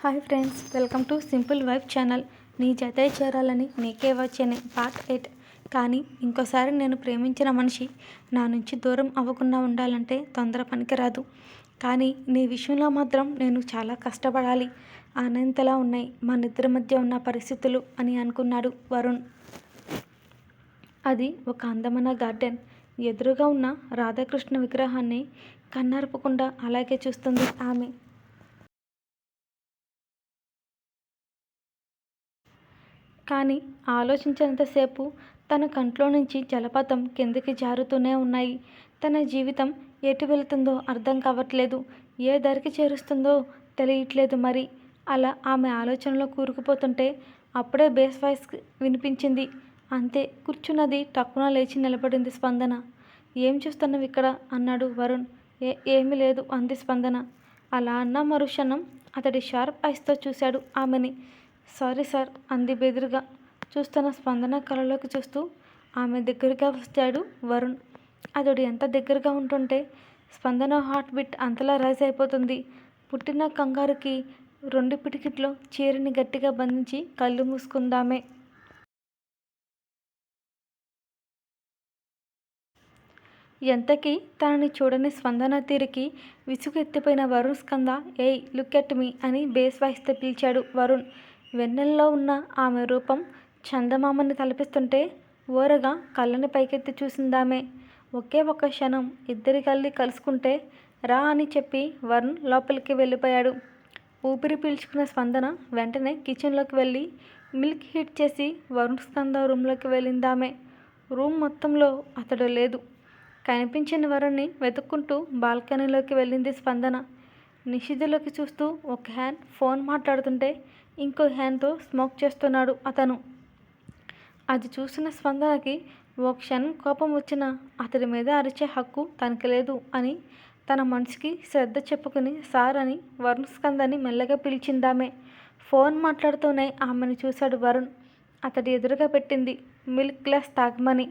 Hi friends welcome to simple wife channel. నీ జతే చేరాలని నీకే వచ్చేనే పార్ట్ ఎయిట్. కానీ ఇంకోసారి నేను ప్రేమించిన మనిషి నా నుంచి దూరం అవ్వకుండా ఉండాలంటే తొందర పనికిరాదు. కానీ నీ విషయంలో మాత్రం నేను చాలా కష్టపడాలి. ఆనంతలా ఉన్నాయి మా నిద్ర మధ్య ఉన్న పరిస్థితులు అని అనుకున్నాడు వరుణ్. అది ఒక అందమైన గార్డెన్. ఎదురుగా ఉన్న రాధాకృష్ణ విగ్రహాన్ని కన్నార్పకుండా అలాగే చూస్తుంది ఆమె. కానీ ఆలోచించినంతసేపు తన కంట్లో నుంచి జలపాతం కిందికి జారుతూనే ఉన్నాయి. తన జీవితం ఎటు వెళుతుందో అర్థం కావట్లేదు. ఏ ధరికి చేరుస్తుందో తెలియట్లేదు మరి. అలా ఆమె ఆలోచనలో కూరుకుపోతుంటే అప్పుడే బేస్ వాయిస్ వినిపించింది. అంతే కూర్చున్నది టక్కున లేచి నిలబడింది స్పందన. ఏం చూస్తున్నావు ఇక్కడ? అన్నాడు వరుణ్. ఏ ఏమీ లేదు అంది స్పందన. అలా అన్న మరుక్షణం అతడి షార్ప్ ఐస్తో చూశాడు ఆమెని. సారీ సార్ అంది బెదురుగా. చూస్తున్న స్పందన కళలోకి చూస్తూ ఆమె దగ్గరగా వచ్చాడు వరుణ్. అతడు ఎంత దగ్గరగా ఉంటుంటే స్పందన హార్ట్ బీట్ అంతలా రైజ్ అయిపోతుంది. పుట్టిన కంగారుకి రెండు పిటికిట్లో చీరని గట్టిగా బంధించి కళ్ళు మూసుకుందామే. ఎంతకీ తనని చూడని స్పందన తీరికి విసుగు ఎత్తిపోయిన వరుణ్ స్కంద ఏయ్ లుక్ ఎట్ మీ అని బేస్ వాయిస్తే పిలిచాడు వరుణ్. వెన్నెల్లో ఉన్న ఆమె రూపం చందమామని తలపిస్తుంటే ఓరగా కళ్ళని పైకెత్తి చూసిందామే. ఒకే ఒక్క క్షణం ఇద్దరి కళ్ళి కలుసుకుంటే రా అని చెప్పి వరుణ్ లోపలికి వెళ్ళిపోయాడు. ఊపిరి పీల్చుకున్న స్పందన వెంటనే కిచెన్లోకి వెళ్ళి మిల్క్ హీట్ చేసి వరుణ్ స్కంద రూమ్లోకి వెళ్ళిందామే. రూమ్ మొత్తంలో అతడు లేదు. కనిపించిన వరుణ్ణి వెతుక్కుంటూ బాల్కనీలోకి వెళ్ళింది స్పందన. నిషిధలోకి చూస్తూ ఒక హ్యాండ్ ఫోన్ మాట్లాడుతుంటే ఇంకో హ్యాండ్తో స్మోక్ చేస్తున్నాడు అతను. అది చూసిన స్పందనకి ఓ క్షణం కోపం వచ్చిన అతడి మీద అరిచే హక్కు తనకి లేదు అని తన మనసుకి శ్రద్ధ చెప్పుకుని సార్ అని వరుణ్ స్కందని మెల్లగా పిలిచిందామే. ఫోన్ మాట్లాడుతూనే ఆమెను చూశాడు వరుణ్. అతడి ఎదురుగా పెట్టింది మిల్క్ గ్లాస్ తాగమని.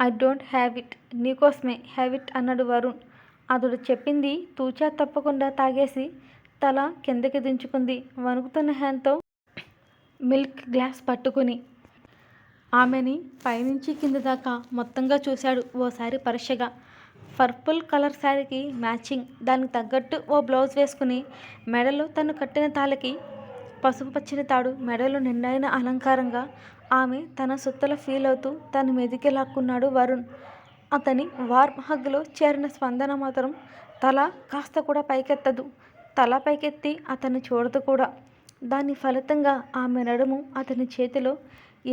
ఐ డోంట్ హ్యావ్ ఇట్ నీకోసమే హ్యావ్ ఇట్ అన్నాడు వరుణ్. అతడు చెప్పింది తూచా తప్పకుండా తాగేసి తల కిందకి దించుకుంది. వణుకుతున్న హ్యాండ్తో మిల్క్ గ్లాస్ పట్టుకుని ఆమెని పైనుంచి కింద దాకా మొత్తంగా చూశాడు ఓసారి పరీక్షగా. పర్పుల్ కలర్ శారీకి మ్యాచింగ్. దానికి తగ్గట్టు ఓ బ్లౌజ్ వేసుకుని మెడలో తను కట్టిన తాళకి పసుపు పచ్చని తాడు మెడలో నిండైన అలంకారంగా ఆమె తన సుత్తల ఫీల్ అవుతూ తన మీదికి లాక్కున్నాడు వరుణ్. అతని వార్మ్ హగ్లో చేరిన స్పందన మాత్రం తల కాస్త కూడా పైకెత్తదు. తల పైకెత్తి అతన్ని చూడదు కూడా. దాని ఫలితంగా ఆమె నడుము అతని చేతిలో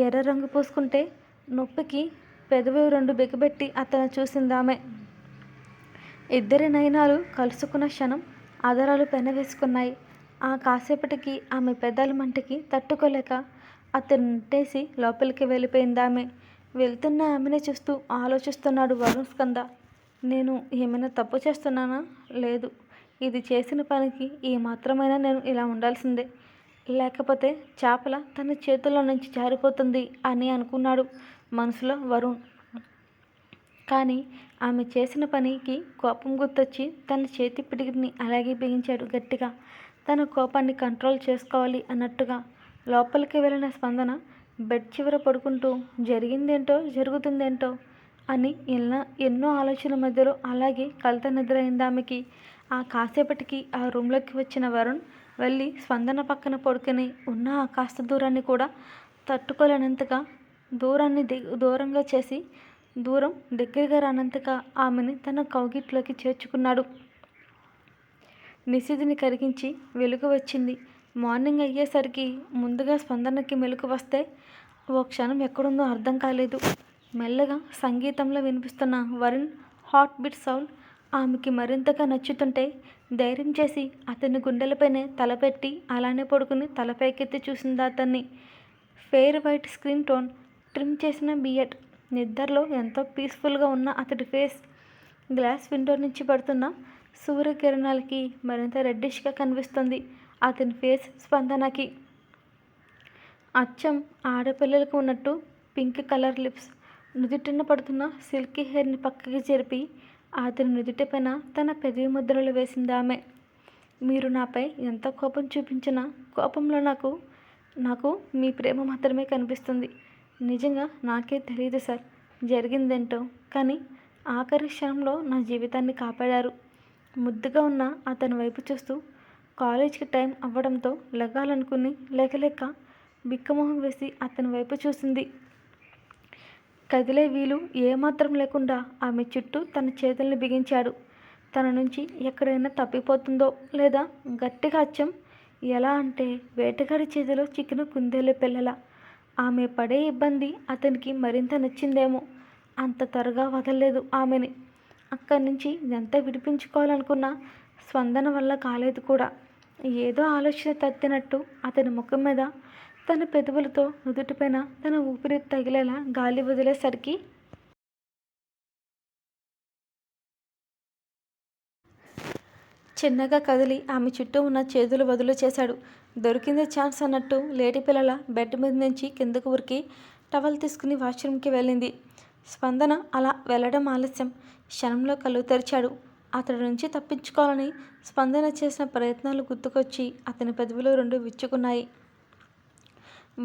ఎర్ర రంగు పూసుకుంటే నొప్పికి పెదవి రెండు బిగబెట్టి అతను చూసిందామె. ఇద్దరి నయనాలు కలుసుకున్న క్షణం అదరాలు పెనవేసుకున్నాయి ఆ కాసేపటికి ఆమె పెదాల మంటకి తట్టుకోలేక అతను నెట్టేసి లోపలికి వెళ్ళిపోయిందామె. వెళ్తున్న ఆమెనే చూస్తూ ఆలోచిస్తున్నాడు వరుణ్ స్కంద. నేను ఏమైనా తప్పు చేస్తున్నానా? లేదు. ఇది చేసిన పనికి ఈ మాత్రమైనా నేను ఇలా ఉండాల్సిందే. లేకపోతే చేపల తన చేతుల్లో నుంచి జారిపోతుంది అని అనుకున్నాడు మనసులో వరుణ్. కానీ ఆమె చేసిన పనికి కోపం గుర్తొచ్చి తన చేతి పిడికిని అలాగే బిగించాడు గట్టిగా. తన కోపాన్ని కంట్రోల్ చేసుకోవాలి అన్నట్టుగా లోపలికి వెళ్ళిన స్పందన బెడ్ చివర పడుకుంటూ జరిగిందేంటో జరుగుతుందేంటో అని ఎన్నో ఎన్నో ఆలోచనల మధ్యలో అలాగే కలత నిద్ర అయింది ఆమెకి. ఆ కాసేపటికి ఆ రూమ్లోకి వచ్చిన వరుణ్ వెళ్ళి స్పందన పక్కన పడుకుని ఉన్న ఆ కాస్త దూరాన్ని కూడా తట్టుకోలేనంతగా దూరాన్ని దూరంగా చేసి దూరం దగ్గరగా రానంతగా ఆమెని తన కౌగిట్లోకి చేర్చుకున్నాడు. నిశిధిని కరిగించి వెలుగు వచ్చింది. మార్నింగ్ అయ్యేసరికి ముందుగా స్పందనకి మెలకు వస్తే ఓ క్షణం ఎక్కడుందో అర్థం కాలేదు. మెల్లగా సంగీతంలో వినిపిస్తున్న వరుణ్ హాట్ బీట్ సౌండ్ ఆమెకి మరింతగా నచ్చుతుంటే ధైర్యం చేసి అతని గుండెలపైనే తలపెట్టి అలానే పడుకుని తలపైకెత్తి చూసింది అతన్ని. Fair white screen tone trim చేసిన బియట్ నిద్రలో ఎంతో పీస్ఫుల్గా ఉన్న అతడి ఫేస్ గ్లాస్ విండో నుంచి పడుతున్న సూర్యకిరణాలకి మరింత రెడ్డిష్గా కనిపిస్తుంది. అతని ఫేస్ స్పందనకి. అచ్చం ఆడపిల్లలకు ఉన్నట్టు పింక్ కలర్ లిప్స్ నుదుటిన పడుతున్న సిల్కీ హెయిర్ని పక్కకి జరిపి అతని నుదుటి పైన తన పెదవి ముద్రలు వేసింది ఆమె మీరు నాపై ఎంత కోపం చూపించినా కోపంలో నాకు నాకు మీ ప్రేమ మాత్రమే కనిపిస్తుంది. నిజంగా నాకే తెలియదు సార్ జరిగిందేంటో. కానీ ఆఖరి క్షణంలో నా జీవితాన్ని కాపాడారు. ముద్దుగా ఉన్న అతని వైపు చూస్తూ కాలేజీకి టైం అవ్వడంతో లెగాలనుకుని లేక లేక బిక్కమొహం వేసి అతని వైపు చూసింది. కదిలే వీలు ఏమాత్రం లేకుండా ఆమె చుట్టూ తన చేతుల్ని బిగించాడు. తన నుంచి ఎక్కడైనా తప్పిపోతుందో లేదా గట్టిగా అచ్చం ఎలా అంటే వేటగాడి చేతిలో చిక్కిన కుందేలు పిల్లల. ఆమె పడే ఇబ్బంది అతనికి మరింత నచ్చిందేమో. అంత త్వరగా వదలలేదు ఆమెని. అక్కడి నుంచి ఎంత విడిపించుకోవాలనుకున్నా స్పందన వల్ల కాలేదు కూడా. ఏదో ఆలోచన తత్తినట్టు అతని ముఖం మీద తన పెదవులతో నుదుటిపైన తన ఊపిరి తగిలేలా గాలి వదిలేసరికి చిన్నగా కదిలి ఆమె చుట్టూ ఉన్న చేతులు వదులు చేశాడు. దొరికిందే ఛాన్స్ అన్నట్టు లేటి పిల్లల బెడ్ మీద నుంచి కిందకు ఉరికి టవల్ తీసుకుని వాష్రూమ్కి వెళ్ళింది. స్పందన అలా వెళ్ళడం ఆలస్యం. క్షణంలో కళ్ళు తెరిచాడు. అతడి నుంచి తప్పించుకోవాలని స్పందన చేసిన ప్రయత్నాలు గుర్తుకొచ్చి అతని పెదవులు రెండు విచ్చుకున్నాయి.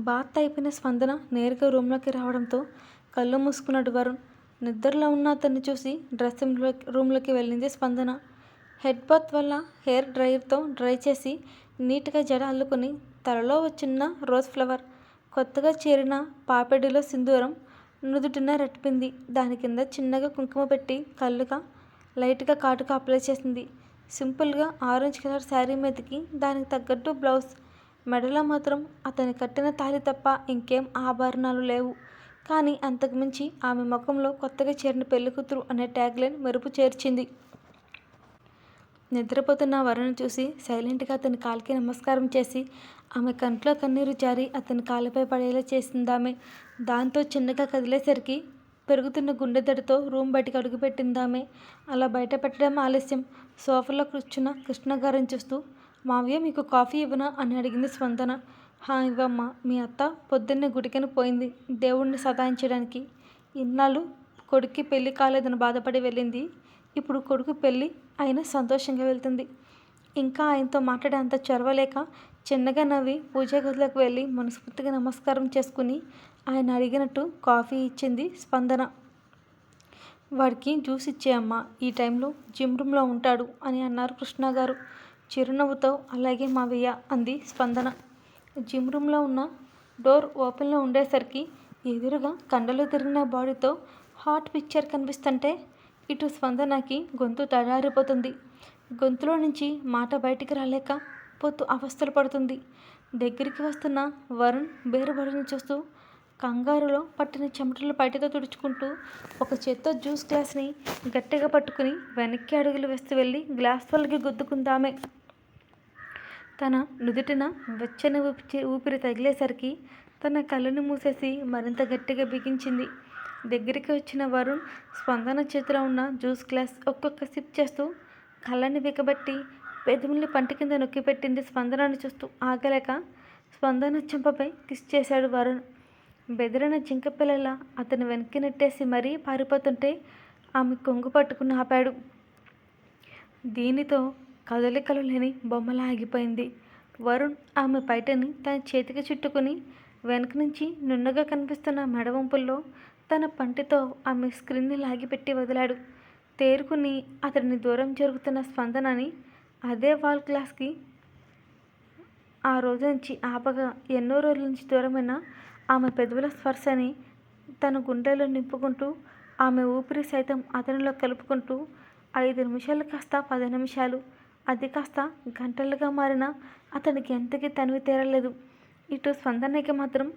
బాత్ అయిపోయిన స్పందన నేరుగా రూమ్లోకి రావడంతో కళ్ళు మూసుకున్నాడు వరుణ్. నిద్రలో ఉన్న అతన్ని చూసి డ్రెస్సింగ్ రూమ్లోకి వెళ్ళింది స్పందన. హెడ్ బాత్ వల్ల హెయిర్ డ్రైయర్తో డ్రై చేసి నీట్గా జడ అల్లుకొని తలలో వచ్చిన రోజ్ ఫ్లవర్ కొత్తగా చేరిన పాపెడిలో సింధూరం నుదుటిన రెట్టింది దాని కింద చిన్నగా కుంకుమ పెట్టి కళ్ళుగా లైట్గా కాటుక అప్లై చేసింది. సింపుల్గా ఆరెంజ్ కలర్ శారీ మీదకి దానికి తగ్గట్టు బ్లౌజ్. మెడలో మాత్రం అతని కట్టిన తాళి తప్ప ఇంకేం ఆభరణాలు లేవు. కానీ అంతకుమించి ఆమె ముఖంలో కొత్తగా చేరిన పెళ్ళికూతురు అనే ట్యాగ్లైన్ మెరుపు చేర్చింది. నిద్రపోతున్న వరుణ్ చూసి సైలెంట్గా అతని కాలికి నమస్కారం చేసి ఆమె కంట్లో కన్నీరు జారి అతని కాలిపై పడేలా చేసిందామె దాంతో చిన్నగా కదిలేసరికి పెరుగుతున్న గుండెదడితో రూమ్ బయటకు అడుగుపెట్టిందామే. అలా బయట పెట్టడం ఆలస్యం. సోఫాలో కూర్చున్న కృష్ణ గారిని చూస్తూ మావయ్య మీకు కాఫీ ఇవ్వనా? అని అడిగింది స్పందన. హా ఇవ్వమ్మా. మీ అత్త పొద్దున్నే గుడికని పోయింది దేవుణ్ణి సతాయించడానికి ఇన్నాళ్ళు కొడుక్కి పెళ్ళి కాలేదని బాధపడి వెళ్ళింది. ఇప్పుడు కొడుకు పెళ్ళి అయినా సంతోషంగా వెళ్తుంది. ఇంకా ఆయనతో మాట్లాడే అంత చొరవలేక చిన్నగా నవ్వి పూజా గదిలోకి వెళ్ళి మనస్ఫూర్తిగా నమస్కారం చేసుకుని ఆయన అడిగినట్టు కాఫీ ఇచ్చింది స్పందన. వాడికి జ్యూస్ ఇచ్చేయమ్మా ఈ టైంలో జిమ్ రూమ్లో ఉంటాడు అని అన్నారు కృష్ణ గారు. చిరునవ్వుతో అలాగే మావయ్య అంది స్పందన. జిమ్ రూమ్లో ఉన్న డోర్ ఓపెన్లో ఉండేసరికి ఎదురుగా కండలు తిరిగిన బాడీతో హాట్ పిక్చర్ కనిపిస్తుంటే ఇటు స్పందనకి గొంతు తడారిపోతుంది. గొంతులో నుంచి మాట బయటికి రాలేక పొత్తు అవస్థలు పడుతుంది. దగ్గరికి వస్తున్న వరుణ్ బేరుబడిని చూస్తూ కంగారులో పట్టిన చెమటలు బయటతో తుడుచుకుంటూ ఒక చేత్తో జ్యూస్ గ్లాస్ని గట్టిగా పట్టుకుని వెనక్కి అడుగులు వేస్తూ వెళ్ళి గ్లాస్ వాళ్ళకి గుద్దుకుందామే. తన నుదుటిన వెచ్చని ఊపి ఊపిరి తగిలేసరికి తన కళ్ళను మూసేసి మరింత గట్టిగా బిగించింది. దగ్గరికి వచ్చిన వరుణ్ స్పందన చేతిలో ఉన్న జ్యూస్ గ్లాస్ ఒక్కొక్క సిప్ చేస్తూ కళ్ళని బిగబట్టి పెదముల్ని పంట కింద నొక్కిపెట్టింది స్పందనను చూస్తూ ఆగలేక స్పందన చెంపపై కిస్ చేశాడు వరుణ్. బెదిరిన జింక పిల్లల అతను వెనక్కి నెట్టేసి మరీ పారిపోతుంటే ఆమె కొంగు పట్టుకుని ఆపాడు. దీనితో కదలికలు లేని బొమ్మలా ఆగిపోయింది. వరుణ్ ఆమె పైటని తన చేతికి చుట్టుకుని వెనక నుంచి నున్నగా కనిపిస్తున్న మెడవంపుల్లో తన పంటితో ఆమె స్క్రీన్ని లాగిపెట్టి వదిలాడు. తేరుకుని అతడిని దూరం జరుగుతున్న స్పందనని అదే వాల్ క్లాస్కి ఆ రోజు నుంచి ఆపగా ఎన్నో రోజుల నుంచి దూరమైన ఆమె పెదవుల స్పర్శని తన గుండెలో నింపుకుంటూ ఆమె ఊపిరి సైతం అతనిలో కలుపుకుంటూ ఐదు నిమిషాలు కాస్త పది నిమిషాలు అది కాస్త గంటలుగా మారిన అతనికి ఎంతకీ తనివి తీరలేదు. ఇటు స్పందనకి మాత్రం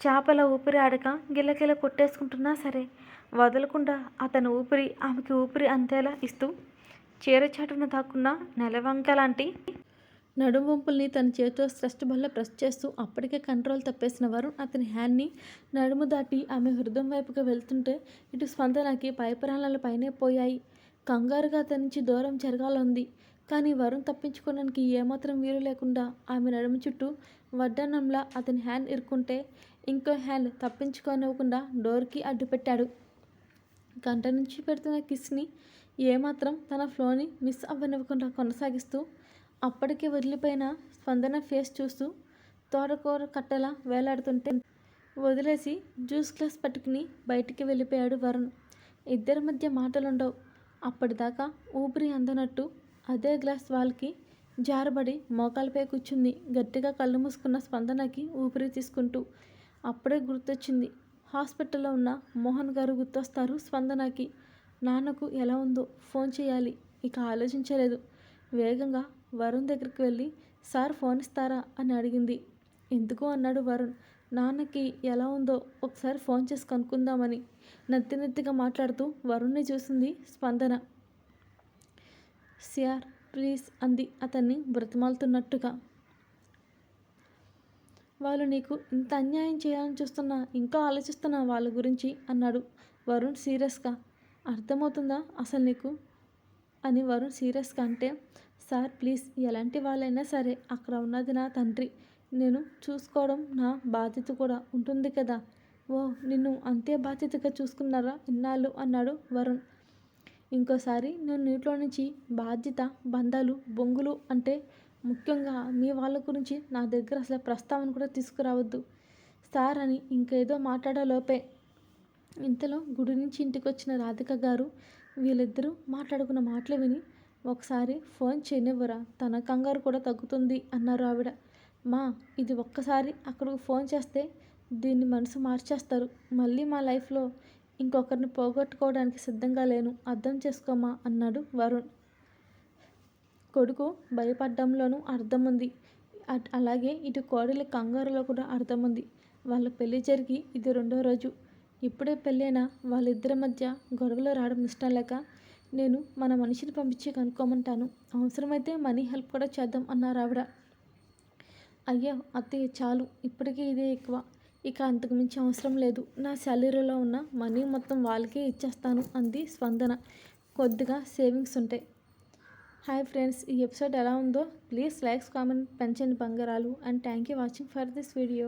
చేపల ఊపిరి ఆడక గిల్లగిల్ల కొట్టేసుకుంటున్నా సరే వదలకుండా అతని ఊపిరి ఆమెకి ఊపిరి అంతేలా ఇస్తూ చీరచాటున దాక్కున్న నెలవంక లాంటి నడుమొంపుల్ని తన చేతితో స్ట్రెస్ట్ బల్ల ప్రెస్ చేస్తూ అప్పటికే కంట్రోల్ తప్పేసిన వరుణ్ అతని హ్యాండ్ని నడుము దాటి ఆమె హృదయం వైపుగా వెళ్తుంటే ఇటు స్పందనకి పైపురాణాలు పైనే పోయాయి. కంగారుగా అతని నుంచి దూరం జరగాలంది కానీ వరుణ్ తప్పించుకోవడానికి ఏమాత్రం వీలు లేకుండా ఆమె నడుము చుట్టూ వడ్డానంలా అతని హ్యాండ్ ఇరుక్కుంటే ఇంకో హ్యాండ్ తప్పించుకోనివ్వకుండా డోర్కి అడ్డుపెట్టాడు గంట నుంచి పెడుతున్న కిస్ని ఏమాత్రం తన ఫ్లోని మిస్ అవ్వనివ్వకుండా కొనసాగిస్తూ అప్పటికే వదిలిపోయిన స్పందన ఫేస్ చూస్తూ తోటకూర కట్టలా వేలాడుతుంటే వదిలేసి జ్యూస్ గ్లాస్ పట్టుకుని బయటికి వెళ్ళిపోయాడు వరుణ్. ఇద్దరి మధ్య మాటలుండవు. అప్పటిదాకా ఊపిరి అందనట్టు అదే గ్లాస్ వాళ్ళకి జారబడి మోకాలపై కూర్చుంది. గట్టిగా కళ్ళు మూసుకున్న స్పందనకి ఊపిరి తీసుకుంటూ అప్పుడే గుర్తొచ్చింది. హాస్పిటల్లో ఉన్న మోహన్ గారు గుర్తొస్తారు స్పందనకి. నాన్నకు ఎలా ఉందో ఫోన్ చేయాలి. ఇక ఆలోచించలేదు. వేగంగా వరుణ్ దగ్గరికి వెళ్ళి సార్ ఫోన్ ఇస్తారా? అని అడిగింది. ఎందుకు? అన్నాడు వరుణ్. నాన్నకి ఎలా ఉందో ఒకసారి ఫోన్ చేసి కనుక్కుందామని. నత్తి నత్తిగా మాట్లాడుతూ వరుణ్ణి చూసింది స్పందన. సిఆర్ ప్లీజ్ అంది అతన్ని బ్రతిమాలుతున్నట్టుగా. వాళ్ళు నీకు ఇంత అన్యాయం చేయాలని చూస్తున్నా ఇంకా ఆలోచిస్తున్నా వాళ్ళ గురించి అన్నాడు వరుణ్ సీరియస్గా. అర్థమవుతుందా అసలు నీకు? అని వరుణ్ సీరియస్గా అంటే సార్ ప్లీజ్ ఎలాంటి వాళ్ళైనా సరే అక్కడ ఉన్నది నా తండ్రి. నేను చూసుకోవడం నా బాధ్యత కూడా ఉంటుంది కదా. ఓ నిన్ను అంతే బాధ్యతగా చూసుకున్నారా ఇన్నాళ్ళు? అన్నాడు వరుణ్. ఇంకోసారి నేను నీటిలో నుంచి బాధ్యత బంధాలు బొంగులు అంటే ముఖ్యంగా మీ వాళ్ళ గురించి నా దగ్గర అసలు ప్రస్తావన కూడా తీసుకురావద్దు. సార్ అని ఇంకేదో మాట్లాడలోపే ఇంతలో గుడి నుంచి ఇంటికి వచ్చిన రాధిక గారు వీళ్ళిద్దరూ మాట్లాడుకున్న మాటలు విని ఒకసారి ఫోన్ చేయనివ్వరా? తన కంగారు కూడా తగ్గుతుంది అన్నారు ఆవిడ. మా ఇది ఒక్కసారి అక్కడికి ఫోన్ చేస్తే దీన్ని మనసు మార్చేస్తారు. మళ్ళీ మా లైఫ్లో ఇంకొకరిని పోగొట్టుకోవడానికి సిద్ధంగా లేను. అర్థం చేసుకోమా? అన్నాడు వరుణ్. కొడుకు భయపడ్డంలోనూ అర్థం ఉంది అట్ అలాగే ఇటు కోడలి కంగారులో కూడా అర్థం ఉంది వాళ్ళ పెళ్ళి జరిగి ఇది రెండో రోజు. ఇప్పుడే పెళ్ళైనా వాళ్ళిద్దరి మధ్య గొడవలు రావడం ఇష్టం లేక నేను మన మనిషిని పంపించి కనుక్కోమంటాను. అవసరమైతే మనీ హెల్ప్ కూడా చేద్దాం అన్నారు ఆవిడ. అయ్యో అత్తయ్య చాలు. ఇప్పటికే ఇదే ఎక్కువ. ఇక అంతకు మించి అవసరం లేదు. నా శాలరీలో ఉన్న మనీ మొత్తం వాళ్ళకే ఇచ్చేస్తాను అంది స్పందన. కొద్దిగా సేవింగ్స్ ఉంటాయి హాయ్ ఫ్రెండ్స్ ఈ ఎపిసోడ్ ఎలా ఉందో ప్లీజ్ లైక్స్ కామెంట్ పెంచండి బంగారాలు. And thank you watching for this video.